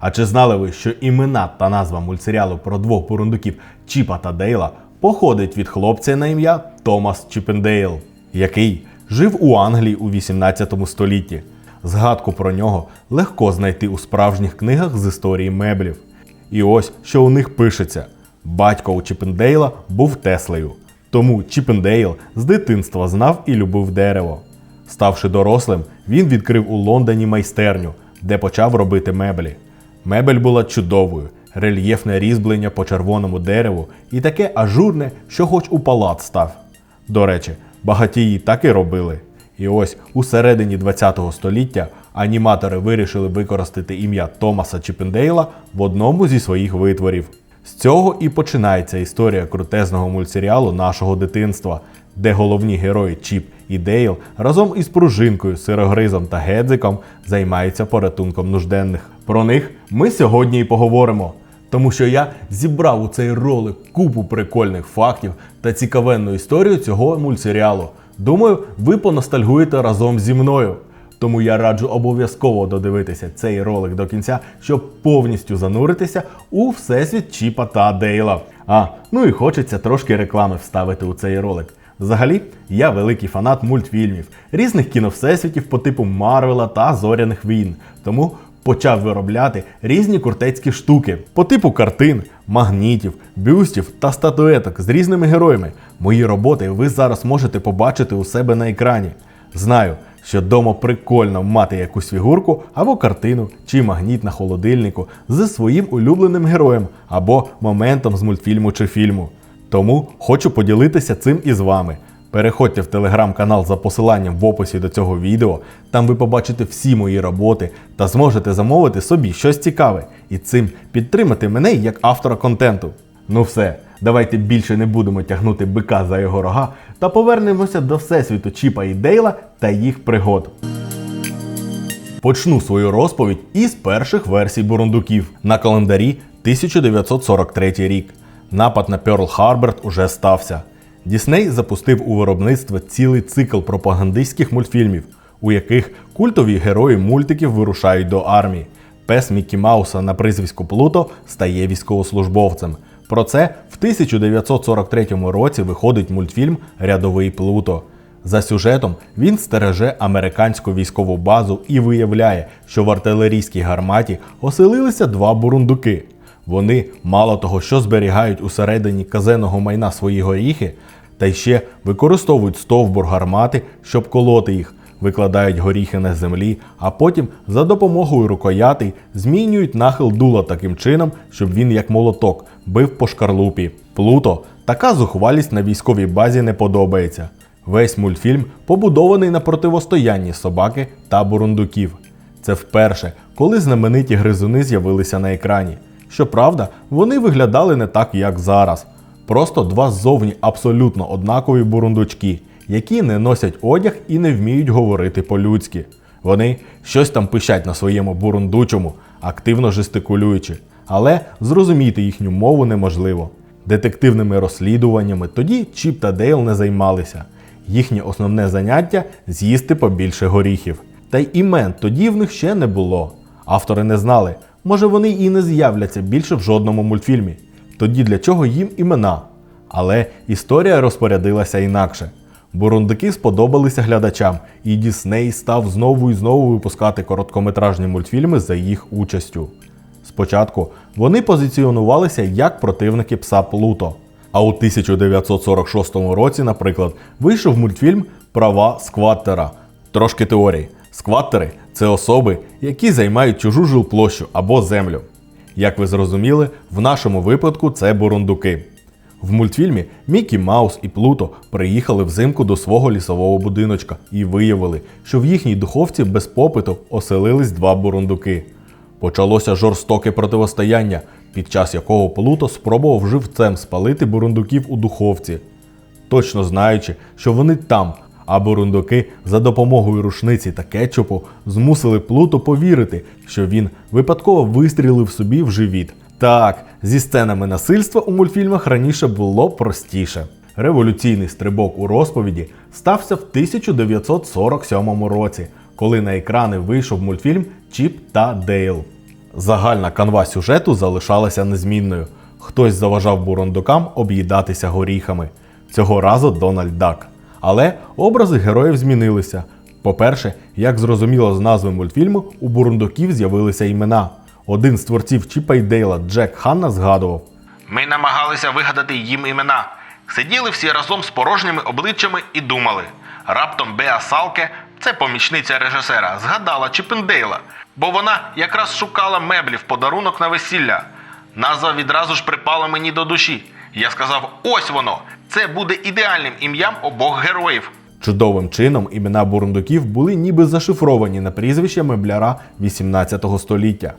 А чи знали ви, що імена та назва мультсеріалу про двох бурундуків Чіпа та Дейла походить від хлопця на ім'я Томас Чіпендейл, який жив у Англії у 18 столітті. Згадку про нього легко знайти у справжніх книгах з історії меблів. І ось що у них пишеться: батько у Чіпендейла був Теслею. Тому Чіпендейл з дитинства знав і любив дерево. Ставши дорослим, він відкрив у Лондоні майстерню, де почав робити меблі. Мебель була чудовою, рельєфне різьблення по червоному дереву і таке ажурне, що хоч у палац став. До речі, багатії так і робили. І ось у середині ХХ століття аніматори вирішили використати ім'я Томаса Чіпендейла в одному зі своїх витворів. З цього і починається історія крутезного мультсеріалу нашого дитинства, де головні герої Чіп і Дейл разом із пружинкою, сирогризом та гедзиком займаються порятунком нужденних. Про них ми сьогодні і поговоримо. Тому що я зібрав у цей ролик купу прикольних фактів та цікавенну історію цього мультсеріалу. Думаю, ви поностальгуєте разом зі мною. Тому я раджу обов'язково додивитися цей ролик до кінця, щоб повністю зануритися у всесвіт Чіпа та Дейла. А, ну і хочеться трошки реклами вставити у цей ролик. Взагалі, я великий фанат мультфільмів, різних кіновсесвітів по типу Марвела та Зоряних війн. Тому почав виробляти різні куртецькі штуки по типу картин, магнітів, бюстів та статуеток з різними героями. Мої роботи ви зараз можете побачити у себе на екрані. Знаю, що дома прикольно мати якусь фігурку або картину чи магніт на холодильнику зі своїм улюбленим героєм або моментом з мультфільму чи фільму. Тому хочу поділитися цим із вами. Переходьте в телеграм-канал за посиланням в описі до цього відео. Там ви побачите всі мої роботи та зможете замовити собі щось цікаве і цим підтримати мене як автора контенту. Ну все, давайте більше не будемо тягнути бика за його рога та повернемося до всесвіту Чіпа і Дейла та їх пригод. Почну свою розповідь із перших версій бурундуків на календарі 1943 рік. Напад на Пьорл Харберт уже стався. Дісней запустив у виробництво цілий цикл пропагандистських мультфільмів, у яких культові герої мультиків вирушають до армії. Пес Мікі Мауса на прізвиську Плуто стає військовослужбовцем. Про це в 1943 році виходить мультфільм Рядовий Плуто. За сюжетом він стереже американську військову базу і виявляє, що в артилерійській гарматі оселилися два бурундуки. Вони мало того, що зберігають усередині казенного майна свої горіхи, та й ще використовують стовбур гармати, щоб колоти їх, викладають горіхи на землі, а потім за допомогою рукоятей змінюють нахил дула таким чином, щоб він, як молоток, бив по шкарлупі. Плуто така зухвалість на військовій базі не подобається. Весь мультфільм побудований на противостоянні собаки та бурундуків. Це вперше, коли знамениті гризуни з'явилися на екрані. Щоправда, вони виглядали не так, як зараз. Просто два ззовні абсолютно однакові бурундучки, які не носять одяг і не вміють говорити по-людськи. Вони щось там пищать на своєму бурундучому, активно жестикулюючи, але зрозуміти їхню мову неможливо. Детективними розслідуваннями тоді Чіп та Дейл не займалися. Їхнє основне заняття з'їсти побільше горіхів. Та й імен тоді в них ще не було. Автори не знали, може вони і не з'являться більше в жодному мультфільмі. Тоді для чого їм імена? Але історія розпорядилася інакше. Бурундуки сподобалися глядачам, і Дісней став знову і знову випускати короткометражні мультфільми за їх участю. Спочатку вони позиціонувалися як противники пса Плуто. А у 1946 році, наприклад, вийшов мультфільм Права скваттера. Трошки теорії. Скваттери це особи, які займають чужу жилплощу або землю. Як ви зрозуміли, в нашому випадку це бурундуки. В мультфільмі Мікі Маус і Плуто приїхали взимку до свого лісового будиночка і виявили, що в їхній духовці без попиту оселились два бурундуки. Почалося жорстоке противостояння, під час якого Плуто спробував живцем спалити бурундуків у духовці, точно знаючи, що вони там, а бурундуки за допомогою рушниці та кетчупу змусили Плуто повірити, що він випадково вистрілив собі в живіт. Так, зі сценами насильства у мультфільмах раніше було простіше. Революційний стрибок у розповіді стався в 1947 році, коли на екрани вийшов мультфільм Чіп та Дейл. Загальна канва сюжету залишалася незмінною. Хтось заважав бурундукам об'їдатися горіхами. Цього разу Дональд Дак. Але образи героїв змінилися. По-перше, як зрозуміло з назви мультфільму, у бурундуків з'явилися імена. Один з творців Чіпа й Дейла Джек Ханна згадував: Ми намагалися вигадати їм імена. Сиділи всі разом з порожніми обличчями і думали. Раптом Беа Салке, це помічниця режисера, згадала Чіпендейла, бо вона якраз шукала меблі в подарунок на весілля. Назва відразу ж припала мені до душі. Я сказав: ось воно! Це буде ідеальним ім'ям обох героїв. Чудовим чином імена бурундуків були ніби зашифровані на прізвище мебляра 18 століття.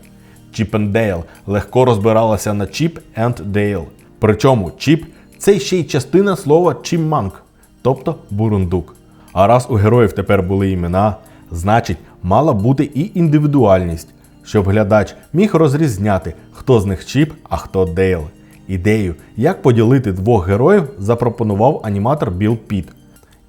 Чіпендейл легко розбиралася на Чіп енд Дейл. Причому Чіп це ще й частина слова чімманк, тобто бурундук. А раз у героїв тепер були імена, значить, мала бути і індивідуальність, щоб глядач міг розрізняти, хто з них Чіп, а хто Дейл. Ідею, як поділити двох героїв, запропонував аніматор Білл Піт.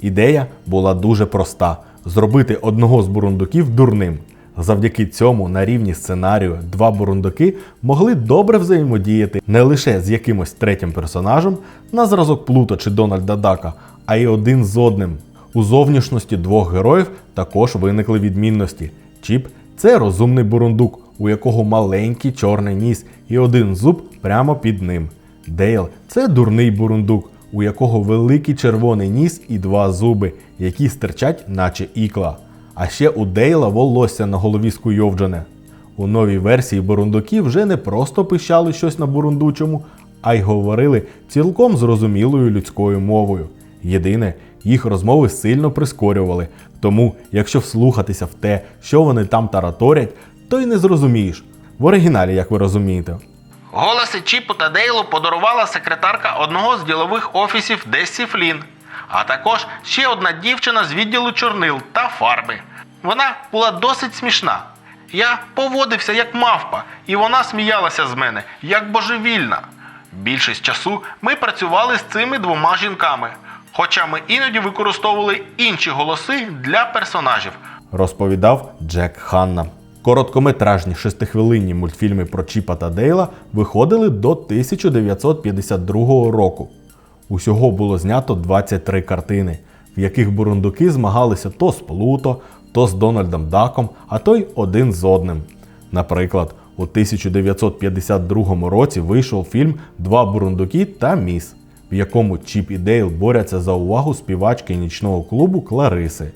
Ідея була дуже проста: зробити одного з бурундуків дурним. Завдяки цьому на рівні сценарію два бурундуки могли добре взаємодіяти не лише з якимось третім персонажем на зразок Плуто чи Дональда Дака, а й один з одним. У зовнішності двох героїв також виникли відмінності. Чіп це розумний бурундук, у якого маленький чорний ніс і один зуб прямо під ним. Дейл це дурний бурундук, у якого великий червоний ніс і два зуби, які стирчать, наче ікла. А ще у Дейла волосся на голові скуйовджене. У новій версії бурундуків вже не просто пищали щось на бурундучому, а й говорили цілком зрозумілою людською мовою. Єдине, їх розмови сильно прискорювали, тому, якщо вслухатися в те, що вони там тараторять, то й не зрозумієш. В оригіналі, як ви розумієте. Голоси Чіпу та Дейлу подарувала секретарка одного з ділових офісів Десі Флін, а також ще одна дівчина з відділу чорнил та фарби. Вона була досить смішна. Я поводився як мавпа, і вона сміялася з мене, як божевільна. Більшість часу ми працювали з цими двома жінками, хоча ми іноді використовували інші голоси для персонажів. розповідав Джек Ханна. Короткометражні шестихвилинні мультфільми про Чіпа та Дейла виходили до 1952 року. Усього було знято 23 картини, в яких бурундуки змагалися то з Плуто, то з Дональдом Даком, а то й один з одним. Наприклад, у 1952 році вийшов фільм Два бурундуки та міс, в якому Чіп і Дейл борються за увагу співачки нічного клубу Клариси.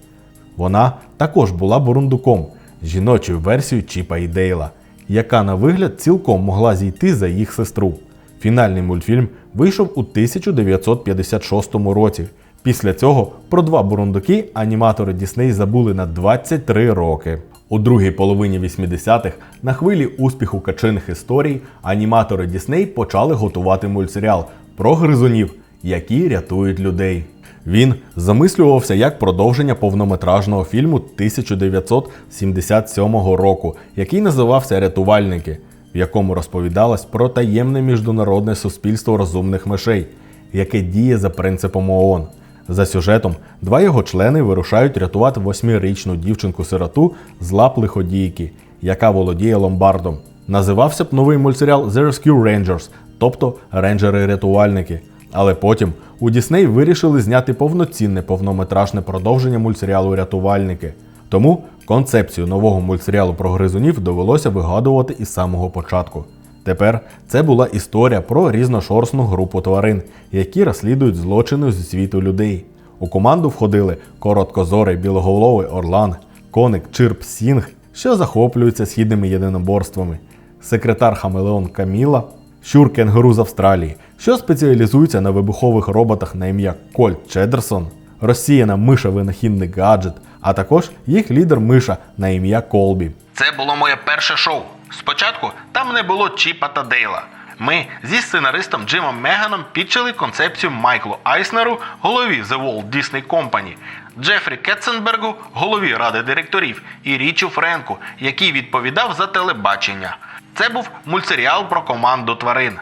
Вона також була бурундуком, жіночою версією Чіпа і Дейла, яка на вигляд цілком могла зійти за їх сестру. Фінальний мультфільм вийшов у 1956 році. Після цього про два бурундуки аніматори Дісней забули на 23 роки. У другій половині 80-х на хвилі успіху качиних історій аніматори Дісней почали готувати мультсеріал про гризунів, які рятують людей. Він замислювався як продовження повнометражного фільму 1977 року, який називався Рятувальники, в якому розповідалось про таємне міжнародне суспільство розумних мишей, яке діє за принципом ООН. За сюжетом, два його члени вирушають рятувати восьмирічну дівчинку-сироту з лап лиходійки, яка володіє ломбардом. Називався б новий мультсеріал The Rescue Rangers, тобто рейнджери-рятувальники. Але потім у Дісней вирішили зняти повноцінне повнометражне продовження мультсеріалу Рятувальники. Тому концепцію нового мультсеріалу про гризунів довелося вигадувати із самого початку. Тепер це була історія про різношорстну групу тварин, які розслідують злочини зі світу людей. У команду входили короткозорий білоголовий Орлан, коник Чирп Сінг, що захоплюється східними єдиноборствами, секретар Хамелеон Каміла, щур кенгуру з Австралії, що спеціалізується на вибухових роботах на ім'я Кольт Чедерсон, розсіяна миша винахідник гаджет, а також їх лідер миша на ім'я Колбі. Це було моє перше шоу. Спочатку там не було Чіпа та Дейла. Ми зі сценаристом Джимом Меганом підчили концепцію Майклу Айснеру, голові The Walt Disney Company, Джефрі Кетценбергу, голові ради директорів, і Річу Френку, який відповідав за телебачення. Це був мультсеріал про команду тварин.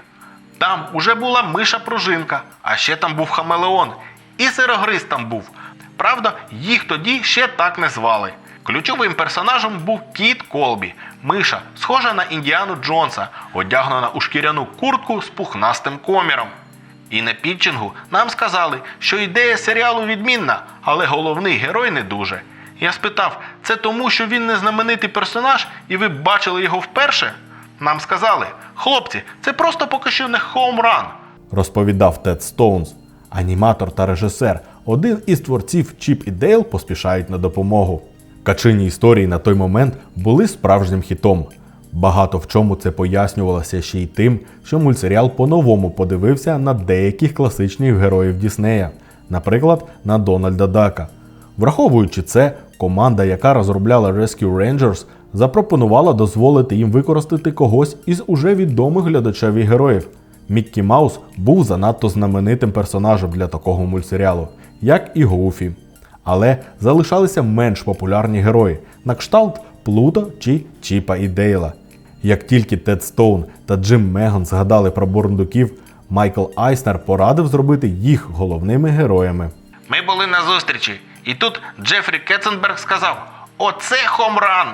Там уже була миша пружинка, а ще там був хамелеон. І сирогриз там був. Правда, їх тоді ще так не звали. Ключовим персонажем був Кіт Колбі, миша, схожа на Індіану Джонса, одягнена у шкіряну куртку з пухнастим коміром. І на пітчингу нам сказали, що ідея серіалу відмінна, але головний герой не дуже. Я спитав, це тому, що він не знаменитий персонаж, і ви бачили його вперше? Нам сказали, хлопці, це просто поки що не хоумран. розповідав Тед Стоунс. Аніматор та режисер, один із творців Чіп і Дейл поспішають на допомогу. Качині історії на той момент були справжнім хітом. Багато в чому це пояснювалося ще й тим, що мультсеріал по-новому подивився на деяких класичних героїв Діснея, наприклад, на Дональда Дака. Враховуючи це, команда, яка розробляла Rescue Rangers, запропонувала дозволити їм використати когось із уже відомих глядачеві героїв. Міккі Маус був занадто знаменитим персонажем для такого мультсеріалу, як і Гуфі. Але залишалися менш популярні герої на кшталт Плуто чи Чіпа і Дейла. Як тільки Тед Стоун та Джим Меган згадали про бурундуків, Майкл Айснер порадив зробити їх головними героями. Ми були на зустрічі, і тут Джефрі Кетценберг сказав: Оце хомран!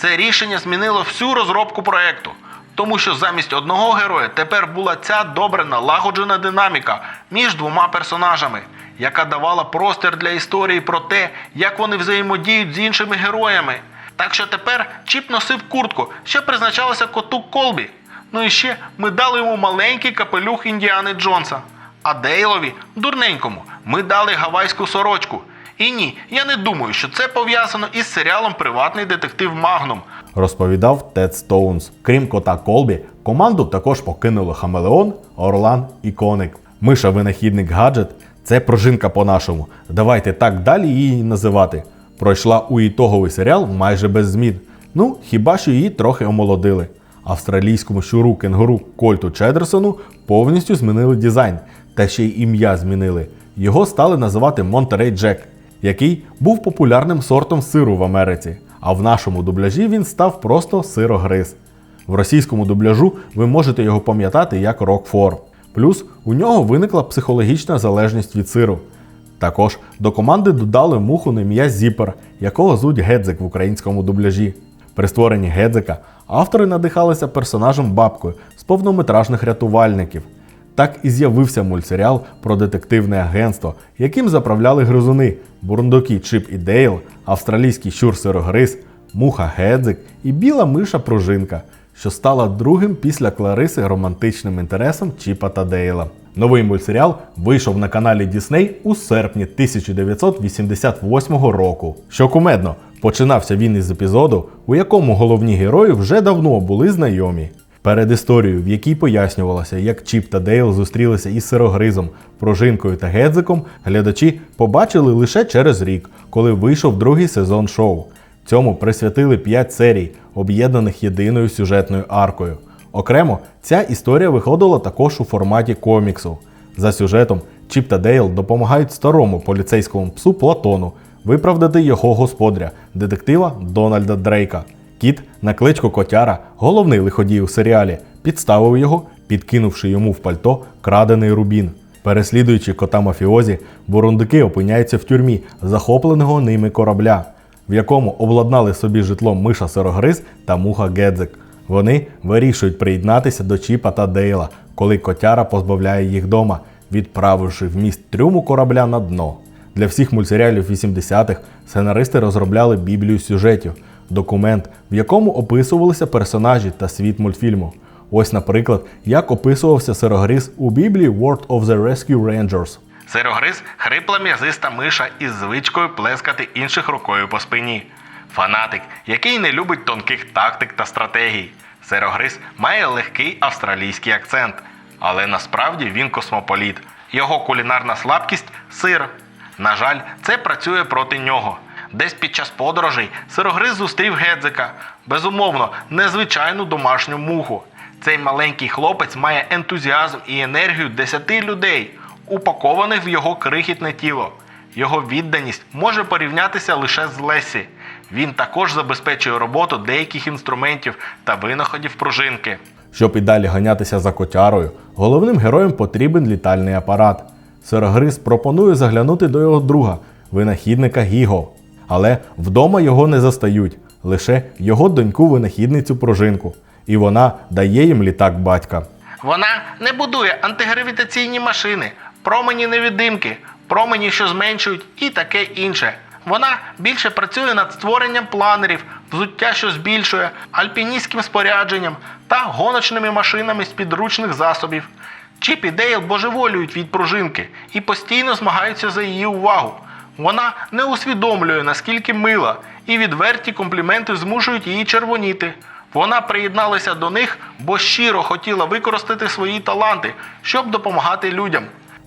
Це рішення змінило всю розробку проекту. Тому що замість одного героя тепер була ця добре налагоджена динаміка між двома персонажами, яка давала простір для історії про те, як вони взаємодіють з іншими героями. Так що тепер Чіп носив куртку, що призначалася коту Колбі. Ну і ще ми дали йому маленький капелюх Індіани Джонса. А Дейлові, дурненькому, ми дали гавайську сорочку. І ні, я не думаю, що це пов'язано із серіалом Приватний детектив Магнум. розповідав Тед Стоунс. Крім кота Колбі, команду також покинули Хамелеон, Орлан і Коник. Миша винахідник гаджет це пружинка по-нашому. Давайте так далі її називати. Пройшла у ітоговий серіал майже без змін. Ну, хіба що її трохи омолодили. Австралійському щуру кенгуру Кольту Чедерсону повністю змінили дизайн, та ще й ім'я змінили. Його стали називати Монтерей Джек, який був популярним сортом сиру в Америці. А в нашому дубляжі він став просто сирогриз. В російському дубляжу ви можете його пам'ятати як Рокфор. Плюс у нього виникла психологічна залежність від сиру. Також до команди додали муху на ім'я Зіпер, якого звуть Гедзик в українському дубляжі. При створенні Гедзика автори надихалися персонажем бабкою з повнометражних рятувальників. Так і з'явився мультсеріал про детективне агентство, яким заправляли гризуни, бурундуки Чип і Дейл, австралійський щур сирогриз, муха Гедзик і біла миша пружинка, що стала другим після Клариси романтичним інтересом Чіпа та Дейла. Новий мультсеріал вийшов на каналі Disney у серпні 1988 року. Що кумедно, починався він із епізоду, у якому головні герої вже давно були знайомі. Перед історією, в якій пояснювалося, як Чіп та Дейл зустрілися із сирогризом, пружинкою та гедзиком, глядачі побачили лише через рік, коли вийшов другий сезон шоу. Цьому присвятили 5 серій, об'єднаних єдиною сюжетною аркою. Окремо, ця історія виходила також у форматі коміксу. За сюжетом, Чіп та Дейл допомагають старому поліцейському псу Платону виправдати його господаря, детектива Дональда Дрейка. Кіт на кличку Котяра, головний лиходій у серіалі, підставив його, підкинувши йому в пальто крадений рубін. Переслідуючи кота мафіозі, бурундуки опиняються в тюрмі захопленого ними корабля, в якому обладнали собі житло миша сирогриз та муха Гедзик. Вони вирішують приєднатися до Чіпа та Дейла, коли котяра позбавляє їх дома, відправивши вміст трюму корабля на дно. Для всіх мультсеріалів 80-х сценаристи розробляли біблію сюжетів, документ, в якому описувалися персонажі та світ мультфільму. Ось, наприклад, як описувався сирогриз у біблії World of the Rescue Rangers. Сирогриз хрипла м'язиста миша із звичкою плескати інших рукою по спині. Фанатик, який не любить тонких тактик та стратегій. Сирогриз має легкий австралійський акцент, але насправді він космополіт. Його кулінарна слабкість сир. На жаль, це працює проти нього. Десь під час подорожей сирогриз зустрів Гедзика, безумовно, незвичайну домашню муху. Цей маленький хлопець має ентузіазм і енергію десяти людей, упакованих в його крихітне тіло. Його відданість може порівнятися лише з Лесі. Він також забезпечує роботу деяких інструментів та винаходів пружинки. Щоб і далі ганятися за котярою, головним героям потрібен літальний апарат. Сирогриз пропонує заглянути до його друга, винахідника Гіго. Але вдома його не застають. лише його доньку-винахідницю пружинку, і вона дає їм літак батька. Вона не будує антигравітаційні машини, промені невидимки, промені, що зменшують, і таке інше. Вона більше працює над створенням планерів, взуття, що збільшує, альпіністським спорядженням та гоночними машинами з підручних засобів. Чіп і Дейл божеволюють від пружинки і постійно змагаються за її увагу. Вона не усвідомлює, наскільки мила, і відверті компліменти змушують її червоніти. Вона приєдналася до них, бо щиро хотіла використати свої таланти, щоб допомагати людям.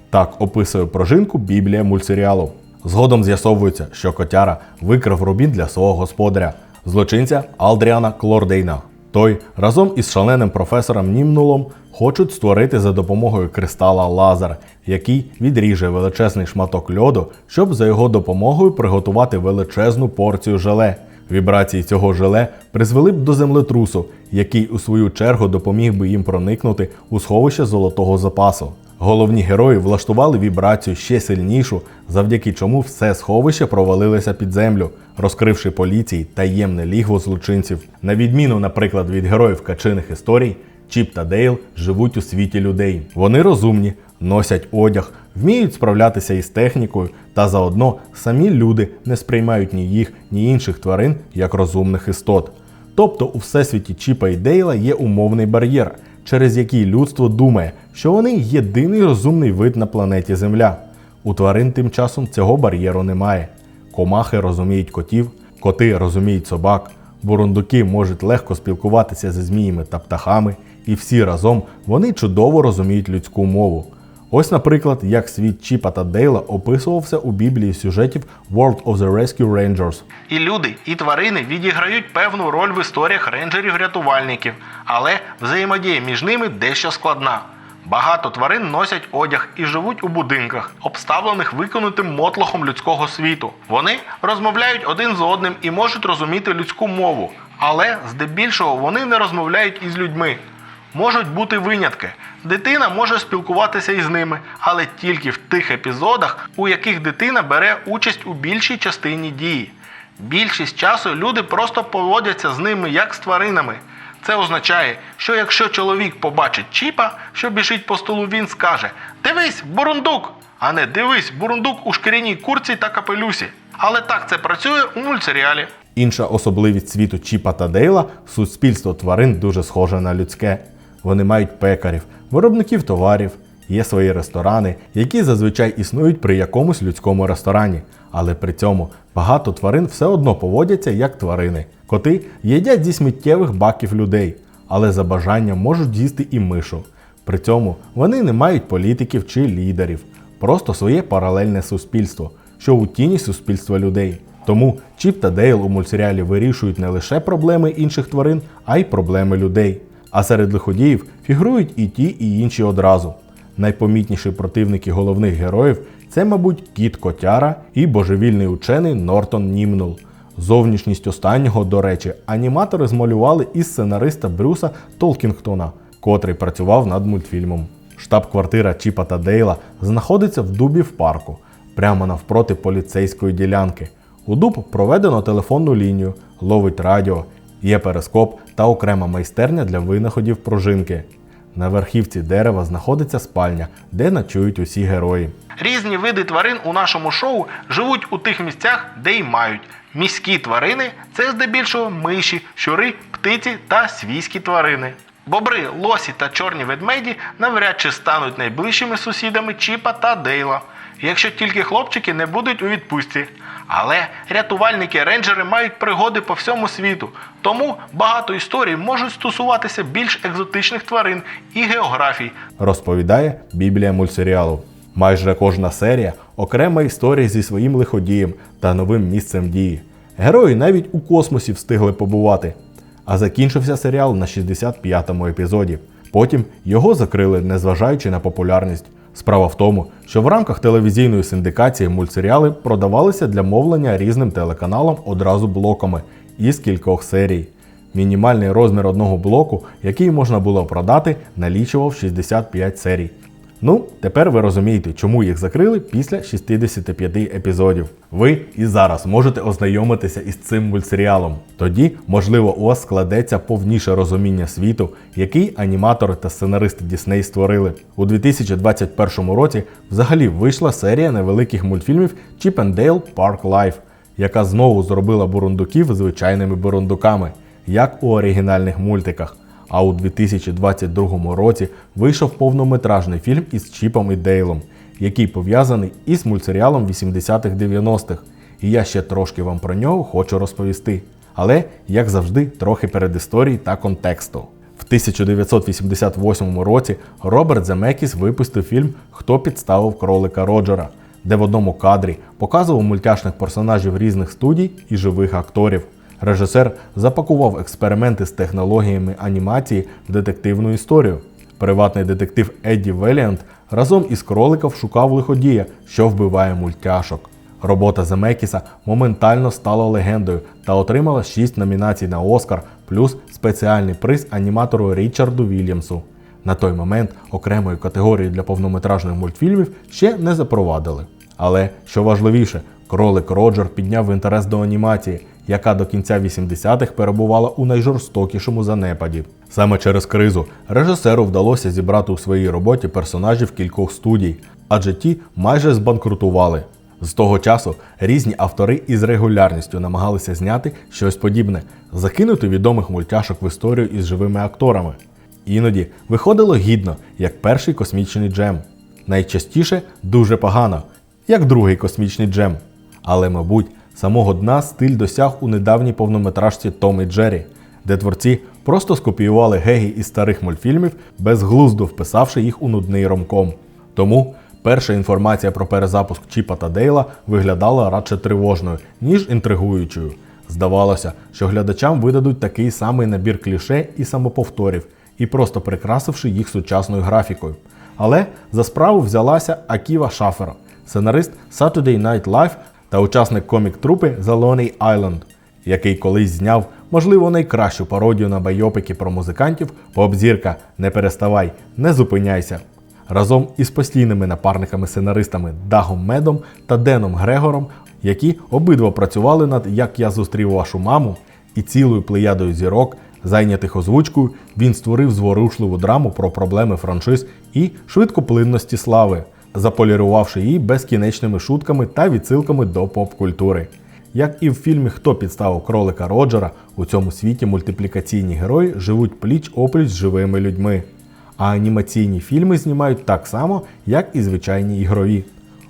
Так описує пружинку Біблія мультсеріалу. Згодом з'ясовується, що котяра викрав рубін для свого господаря, злочинця Алдріана Клордейна. Той разом із шаленим професором Німнулом хочуть створити за допомогою кристала лазер, який відріже величезний шматок льоду, щоб за його допомогою приготувати величезну порцію желе. Вібрації цього желе призвели б до землетрусу, який у свою чергу допоміг би їм проникнути у сховище золотого запасу. Головні герої влаштували вібрацію ще сильнішу, завдяки чому все сховище провалилося під землю, розкривши поліції таємне лігво злочинців. На відміну, наприклад, від героїв качиних історій, Чіп та Дейл живуть у світі людей. Вони розумні, носять одяг, вміють справлятися із технікою, та заодно самі люди не сприймають ні їх, ні інших тварин як розумних істот. Тобто у всесвіті Чіпа і Дейла є умовний бар'єр, через який людство думає, що вони єдиний розумний вид на планеті Земля. У тварин тим часом цього бар'єру немає. Комахи розуміють котів, коти розуміють собак, бурундуки можуть легко спілкуватися зі зміями та птахами, і всі разом вони чудово розуміють людську мову. Ось, наприклад, як світ Чіпа та Дейла описувався у біблії сюжетів World of the Rescue Rangers. І люди, і тварини відіграють певну роль в історіях рейнджерів-рятувальників, але взаємодія між ними дещо складна. Багато тварин носять одяг і живуть у будинках, обставлених виконутим мотлохом людського світу. Вони розмовляють один з одним і можуть розуміти людську мову, але здебільшого вони не розмовляють із людьми. Можуть бути винятки. Дитина може спілкуватися із ними, але тільки в тих епізодах, у яких дитина бере участь у більшій частині дії. Більшість часу люди просто поводяться з ними як з тваринами. Це означає, що якщо чоловік побачить чіпа, що біжить по столу, він скаже: Дивись, бурундук! А не дивись, бурундук у шкіряній курці та капелюсі. Але так це працює у мультсеріалі. Інша особливість світу Чіпа та Дейла суспільство тварин дуже схоже на людське. Вони мають пекарів, виробників товарів, є свої ресторани, які зазвичай існують при якомусь людському ресторані. Але при цьому багато тварин все одно поводяться як тварини. Коти їдять зі сміттєвих баків людей, але за бажанням можуть їсти і мишу. При цьому вони не мають політиків чи лідерів, просто своє паралельне суспільство, що у тіні суспільства людей. Тому Чіп та Дейл у мультсеріалі вирішують не лише проблеми інших тварин, а й проблеми людей. А серед лиходіїв фігурують і ті, і інші одразу. Найпомітніші противники головних героїв це, мабуть, кіт Котяра і божевільний учений Нортон Німнул. Зовнішність останнього, до речі, аніматори змалювали із сценариста Брюса Толкінгтона, котрий працював над мультфільмом. Штаб-квартира Чіпа та Дейла знаходиться в дубі в парку, прямо навпроти поліцейської ділянки. У дуб проведено телефонну лінію, ловить радіо, є перископ та окрема майстерня для винаходів пружинки. На верхівці дерева знаходиться спальня, де ночують усі герої. Різні види тварин у нашому шоу живуть у тих місцях, де й мають. Міські тварини це здебільшого миші, щури, птиці та свійські тварини. Бобри, лосі та чорні ведмеді навряд чи стануть найближчими сусідами Чіпа та Дейла, якщо тільки хлопчики не будуть у відпустці. Але рятувальники-рейнджери мають пригоди по всьому світу, тому багато історій можуть стосуватися більш екзотичних тварин і географій, розповідає Біблія мультсеріалу. Майже кожна серія окрема історія зі своїм лиходієм та новим місцем дії. Герої навіть у космосі встигли побувати. А закінчився серіал на 65-му епізоді. Потім його закрили, незважаючи на популярність. Справа в тому, що в рамках телевізійної синдикації мультсеріали продавалися для мовлення різним телеканалам одразу блоками із кількох серій. Мінімальний розмір одного блоку, який можна було продати, налічував 65 серій. Ну, тепер ви розумієте, чому їх закрили після 65 епізодів. Ви і зараз можете ознайомитися із цим мультсеріалом. Тоді, можливо, у вас складеться повніше розуміння світу, який аніматори та сценаристи Дісней створили. У 2021 році взагалі вийшла серія невеликих мультфільмів Chip and Dale Park Life, яка знову зробила бурундуків звичайними бурундуками, як у оригінальних мультиках. А у 2022 році вийшов повнометражний фільм із Чіпом і Дейлом, який пов'язаний із мультсеріалом 80-х-90-х. І я ще трошки вам про нього хочу розповісти. Але, як завжди, трохи передісторії та контексту. В 1988 році Роберт Земекіс випустив фільм Хто підставив кролика Роджера, де в одному кадрі показував мультяшних персонажів різних студій і живих акторів. Режисер запакував експерименти з технологіями анімації в детективну історію. Приватний детектив Едді Веліант разом із кроликом шукав лиходія, що вбиває мультяшок. Робота Земекіса моментально стала легендою та отримала 6 номінацій на Оскар, плюс спеціальний приз аніматору Річарду Вільямсу. На той момент окремої категорії для повнометражних мультфільмів ще не запровадили. Але що важливіше, кролик Роджер підняв інтерес до анімації, яка до кінця 80-х перебувала у найжорстокішому занепаді. Саме через кризу режисеру вдалося зібрати у своїй роботі персонажів кількох студій, адже ті майже збанкрутували. З того часу різні автори із регулярністю намагалися зняти щось подібне, закинути відомих мультяшок в історію із живими акторами. Іноді виходило гідно, як перший космічний джем. Найчастіше дуже погано, як другий космічний джем. Але, мабуть, самого дна стиль досяг у недавній повнометражці Том і Джері, де творці просто скопіювали геги із старих мультфільмів, безглуздо вписавши їх у нудний ромком. Тому перша інформація про перезапуск Чіпа та Дейла виглядала радше тривожною, ніж інтригуючою. Здавалося, що глядачам видадуть такий самий набір кліше і самоповторів, і просто прикрасивши їх сучасною графікою. Але за справу взялася Аківа Шафер, сценарист Saturday Night Live та учасник комік-трупи Lonely Island, який колись зняв, можливо, найкращу пародію на байопики про музикантів Поп-зірка Не переставай, не зупиняйся. Разом із постійними напарниками-сценаристами Дагом Медом та Деном Грегором, які обидва працювали над Як я зустрів вашу маму і цілою плеядою зірок, зайнятих озвучкою, він створив зворушливу драму про проблеми франшиз і швидкоплинності слави, заполірувавши її безкінечними шутками та відсилками до поп-культури. Як і в фільмі Хто підставив кролика Роджера, у цьому світі мультиплікаційні герої живуть пліч опліч з живими людьми. А анімаційні фільми знімають так само, як і звичайні ігрові.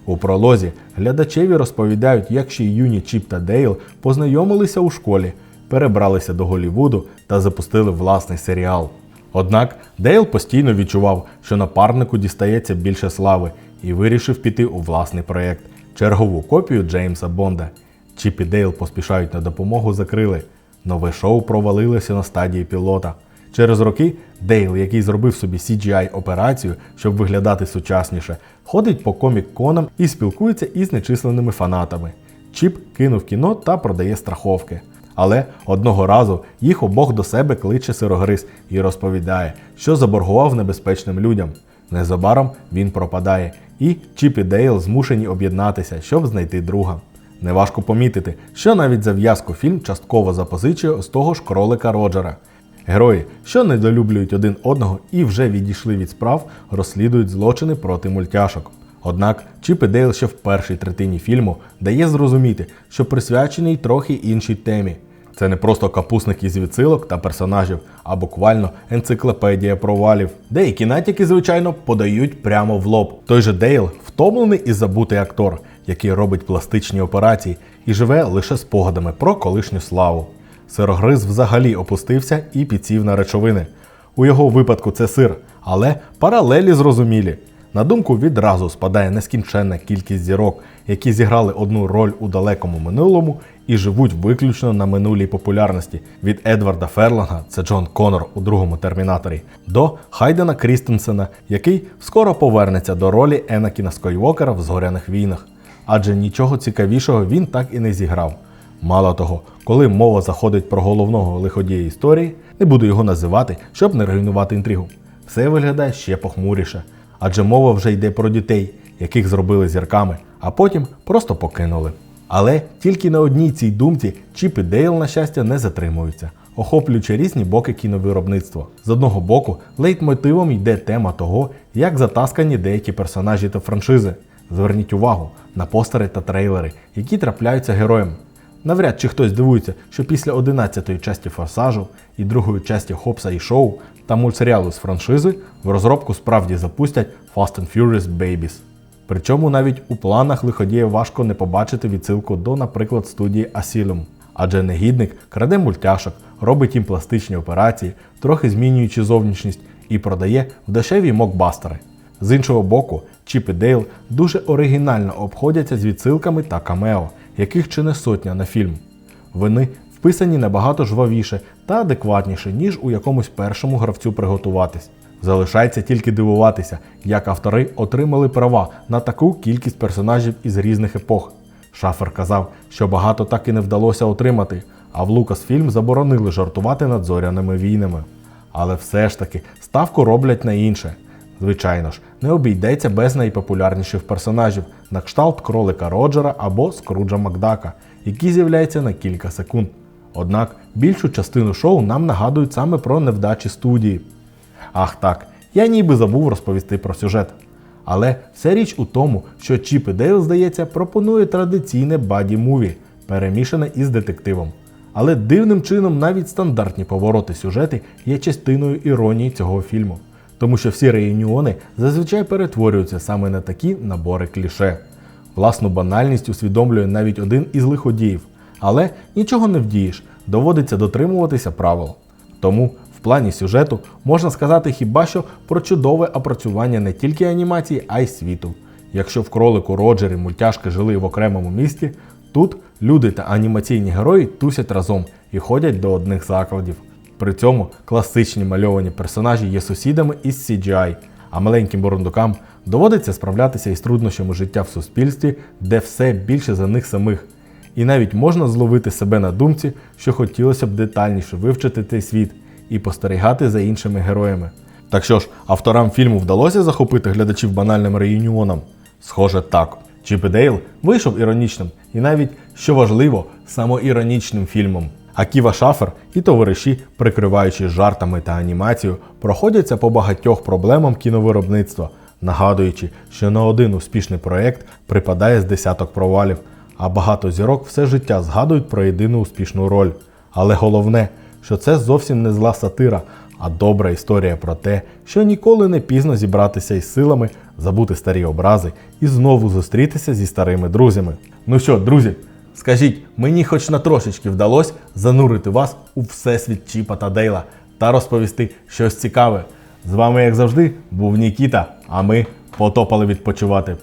У пролозі глядачеві розповідають, як ще юні Чіп та Дейл познайомилися у школі, перебралися до Голлівуду та запустили власний серіал. Однак Дейл постійно відчував, що напарнику дістається більше слави, і вирішив піти у власний проєкт чергову копію Джеймса Бонда. Чіп і Дейл поспішають на допомогу закрили. Нове шоу провалилося на стадії пілота. Через роки Дейл, який зробив собі CGI-операцію, щоб виглядати сучасніше, ходить по комік-конам і спілкується із нечисленними фанатами. Чіп кинув кіно та продає страховки. Але одного разу їх обох до себе кличе сирогриз і розповідає, що заборгував небезпечним людям. Незабаром він пропадає, і Чіп і Дейл змушені об'єднатися, щоб знайти друга. Неважко помітити, що навіть зав'язку фільм частково запозичує з того ж кролика Роджера. Герої, що недолюблюють один одного і вже відійшли від справ, розслідують злочини проти мультяшок. Однак Чіп і Дейл ще в першій третині фільму дає зрозуміти, що присвячений трохи іншій темі. Це не просто капусник із відсилок та персонажів, а буквально енциклопедія провалів. Деякі натяки, звичайно, подають прямо в лоб. Той же Дейл втомлений і забутий актор, який робить пластичні операції і живе лише спогадами про колишню славу. Сирогриз взагалі опустився і підсів на речовини. У його випадку це сир, але паралелі зрозумілі. На думку відразу спадає нескінченна кількість зірок, які зіграли одну роль у далекому минулому і живуть виключно на минулій популярності від Едварда Ферланга, це Джон Коннор у другому термінаторі, до Хайдена Крістенсена, який скоро повернеться до ролі Енакіна Скойвокера в Зоряних війнах. Адже нічого цікавішого він так і не зіграв. Мало того, коли мова заходить про головного лиходія історії, не буду його називати, щоб не руйнувати інтригу. Все виглядає ще похмуріше. Адже мова вже йде про дітей, яких зробили зірками, а потім просто покинули. Але тільки на одній цій думці Чіп і Дейл, на щастя, не затримуються, охоплюючи різні боки кіновиробництва. З одного боку, лейтмотивом йде тема того, як затаскані деякі персонажі та франшизи. Зверніть увагу на постери та трейлери, які трапляються героям. Навряд чи хтось дивується, що після 11-ї часті Форсажу і другої часті Хопса і Шоу та мультсеріалу з франшизи в розробку справді запустять Fast and Furious Babies. Причому навіть у планах лиходіїв важко не побачити відсилку до, наприклад, студії Asylum. Адже негідник краде мультяшок, робить їм пластичні операції, трохи змінюючи зовнішність, і продає в дешеві мокбастери. З іншого боку, Чіп і Дейл дуже оригінально обходяться з відсилками та камео, яких чи не сотня на фільм. Вони вписані набагато жвавіше та адекватніше, ніж у якомусь першому гравцю приготуватись. Залишається тільки дивуватися, як автори отримали права на таку кількість персонажів із різних епох. Шафер казав, що багато так і не вдалося отримати, а в Лукасфільм заборонили жартувати над зоряними війнами. Але все ж таки ставку роблять на інше. Звичайно ж, не обійдеться без найпопулярніших персонажів на кшталт кролика Роджера або Скруджа Макдака, які з'являються на кілька секунд. Однак більшу частину шоу нам нагадують саме про невдачі студії. Ах так, я ніби забув розповісти про сюжет. Але вся річ у тому, що Чіп і Дейл, здається, пропонує традиційне баді-муві, перемішане із детективом. Але дивним чином навіть стандартні повороти сюжети є частиною іронії цього фільму, тому що всі реюніони зазвичай перетворюються саме на такі набори кліше. Власну банальність усвідомлює навіть один із лиходіїв, але нічого не вдієш, доводиться дотримуватися правил. Тому в плані сюжету можна сказати хіба що про чудове опрацювання не тільки анімації, а й світу. Якщо в кролику Роджер і мультяшки жили в окремому місті, тут люди та анімаційні герої тусять разом і ходять до одних закладів. При цьому класичні мальовані персонажі є сусідами із CGI, а маленьким бурундукам доводиться справлятися із труднощами життя в суспільстві, де все більше за них самих. І навіть можна зловити себе на думці, що хотілося б детальніше вивчити цей світ і спостерігати за іншими героями. Так що ж, авторам фільму вдалося захопити глядачів банальним реюніоном? Схоже, так. Чіп і Дейл вийшов іронічним і навіть, що важливо, самоіронічним фільмом. А Ківа Шафер і товариші, прикриваючись жартами та анімацією, проходяться по багатьох проблемам кіновиробництва, нагадуючи, що на один успішний проєкт припадає з десяток провалів, а багато зірок все життя згадують про єдину успішну роль. Але головне, що це зовсім не зла сатира, а добра історія про те, що ніколи не пізно зібратися із силами, забути старі образи і знову зустрітися зі старими друзями. Ну що, друзі, скажіть, мені хоч на трошечки вдалося занурити вас у всесвіт Чіпа та Дейла та розповісти щось цікаве. З вами, як завжди, був Нікіта, а ми потопали відпочивати.